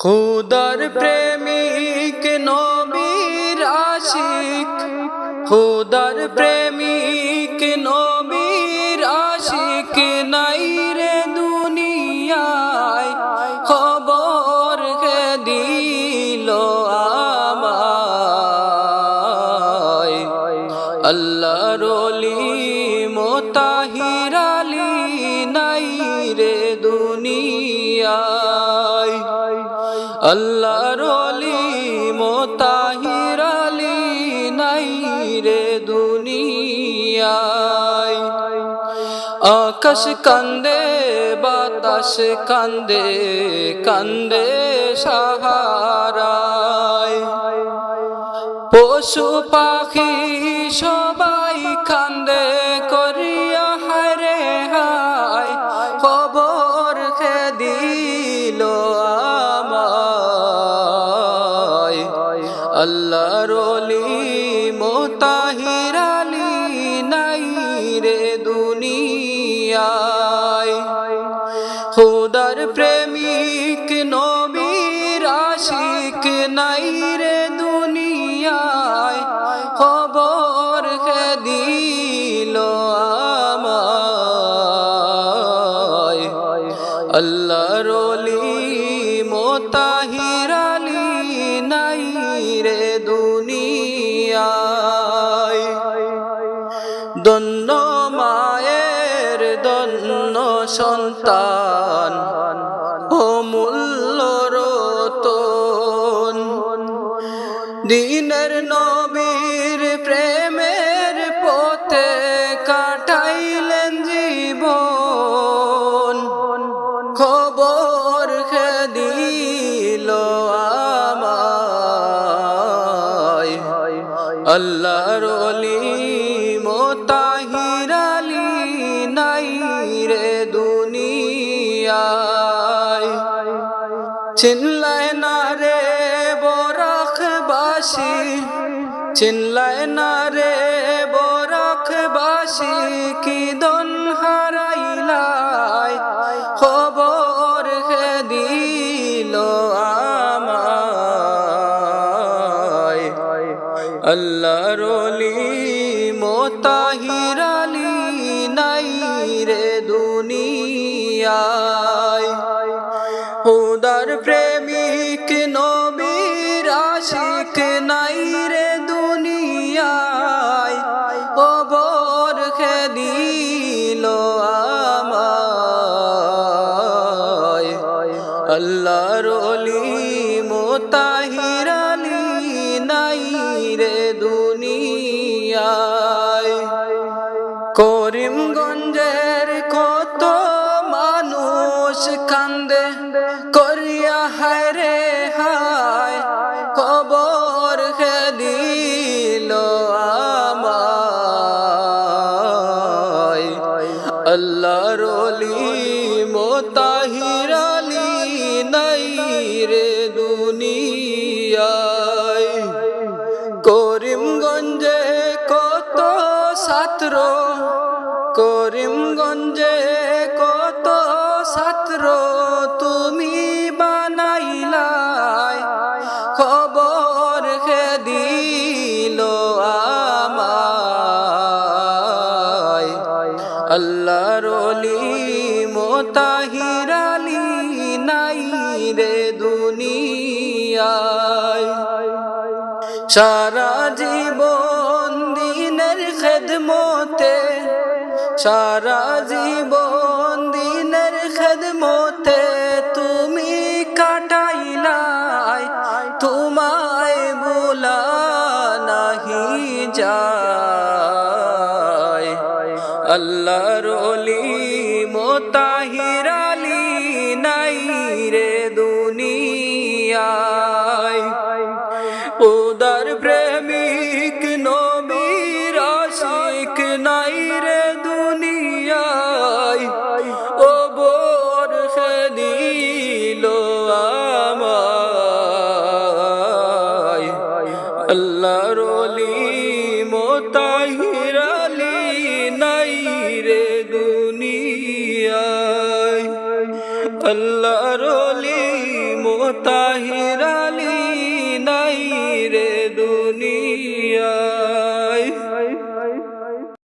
খুদার প্রেমিক নবীর আশিক, খুদার প্রেমিক নবীর আশিক নাই রে দুনিয়ায়, খবর কে দিল আমায়? আল্লাহ রলি আল্লাহ রলি মোতাহির আলী নাই রে দুনিয়ায়। আকাশ কান্দে, বাতাস কান্দে কান্দে সাহারায়। পশু পাখি সবাই কান্দে করিয়া হারে হায়। খবর খে দিল আল্লাহ রলি মোতাহির আলী নাই রে দুনিয়ায়। খুদার প্রেমিক, নবীর আশিক নাই রে দুনিয়ায়। খবর কে দিল আমায়? আল্লাহ রলি মোতাহির দন্ন মায়ের দন্ন সন্তান অমূল্য রতন দিনের নবীর প্রেমের আল্লাহর অলি মোতাহির আলী নাই রে দুনিয়ায়। চিনলায় না রে বরখবাসী, চিনলায় না রে বরখবাসী। আল্লাহ রলি মোতাহির আলী নাই রে দুনিয়ায়। হুদার প্রেমিক নবীর আশিক নাই রে দুনিয়ায়। খবর খে দিল আমায়। আল্লাহ দুনিয়ায়। করিমগঞ্জের কত মানুষ কান্দে, করিয়া হায় রে হায় খবর হে দিল আমায়। আল্লাহ রলি ছাত্র, করিমগঞ্জে কত ছাত্র তুমি বানাইলাই? খবর খে দিল আমায়? আল্লাহ রলি মোতাহির আলী নাই রে দুনিয়ায়। সারা জীবন সারা জীবন দিনের খেদমতে তুমি কাটাইলাই, তোমায় বোলা নাহি যায়। আল্লাহ রলি মোতাহির আলী নাই রে দুনিয়ায় আল্লাহ রলি মোতাহির আলী নাই রে দুনিয়ায়। আল্লাহ রলি মোতা নাই রে দুনিয়া